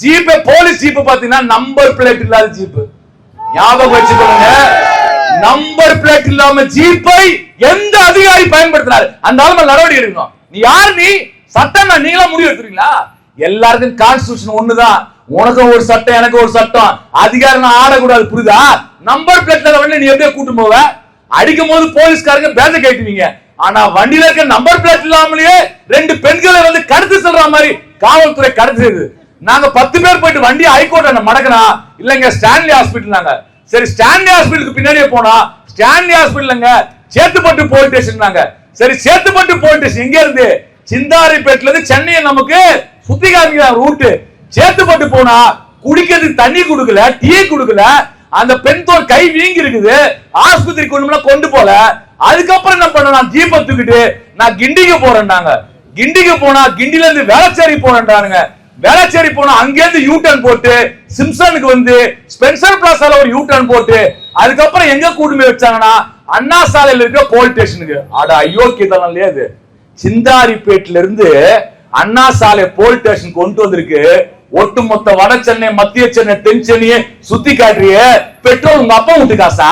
Jeep police jeep பாத்தீங்கன்னா number plate இல்லாத jeep ஞாபகம் வச்சுக்கோங்க. நம்பர் பிளேட் இல்லாம ஜீப்பை எந்த அதிகாரி பயன்படுத்தினாரு? அந்த ஆளு நடவடிக்கை எடுக்கணும். நீ யார் நீ? சட்டம் நீங்களா முடிவு எடுத்துறீங்களா எல்லாருக்கும் கான்ஸ்டியூஷன் ஒண்ணுதான். உனக்கும் ஒரு சட்டம் எனக்கு ஒரு சட்டம். அதிகாரம் நான் ஆடக்கூடாது புரியுதா? நம்பர் பிளேட்ல வண்டி நீ எப்படியே கூட்டு போவ. அடிக்கும் போது போலீஸ்காரங்க பேச கேட்டுவீங்க. ஆனா வண்டியில இருக்க நம்பர் பிளேட் இல்லாமலேயே ரெண்டு பெண்களை வந்து கடத்து செல்ற மாதிரி காவல்துறை கடத்தி செய்யுது நாங்க பத்து பேர் போயிட்டு வண்டி ஹைகோர்ட் மடக்கனா இல்லங்க ஸ்டான்லி ஹாஸ்பிட்டல் நாங்க சரி ஸ்டான்லி ஹாஸ்பிட்டலுக்கு பின்னாடியே போனா ஸ்டான்லி ஹாஸ்பிட்டலுங்க சேத்துப்பட்டு போலீஸ் ஸ்டேஷன் நாங்க சரி சேத்துப்பட்டு போலீஸ் ஸ்டேஷன் இங்க இருந்து சிந்தாரிப்பேட்ல இருந்து சென்னையை நமக்கு சுத்தி காமிக்கிறாங்க ரூட்டு சேத்துப்பட்டு போனா குடிக்கிறதுக்கு தண்ணி கொடுக்கல டீ கொடுக்கல அந்த பெண் தோல் கை வீங்கி இருக்குது ஆஸ்பத்திரி கொண்டு கொண்டு போல. அதுக்கப்புறம் என்ன பண்ண நான் தீபத்துக்கிட்டு தூக்கிட்டு நான் கிண்டிக்கு போறேன்னாங்க. கிண்டிக்கு போனா கிண்டில இருந்து வேளச்சேரி போறேன்றானுங்க. வேளச்சேரி போனா அங்கேருந்து யூ டர்ன் போட்டு சிம்சனுக்கு வந்து ஸ்பென்சர் பிளாசால ஒரு யூ டர்ன் போட்டு அதுக்கப்புறம் எங்க கூட்டுமே வச்சாங்கன்னா அண்ணா சாலையில இருக்கிற போலீஸ் ஸ்டேஷனுக்கு. அட அயோக்கியதெல்லாம் இல்லையா அது சிந்தாரிப்பேட்டில இருந்து அண்ணா சாலை போலீஸ் ஸ்டேஷன் கொண்டு வந்திருக்கு. ஒட்டுமொத்த வட சென்னை மத்திய சென்னை தென் சென்னையை சுத்தி காட்டுறிய. பெட்ரோல் உங்க அப்பா விட்டு காசா?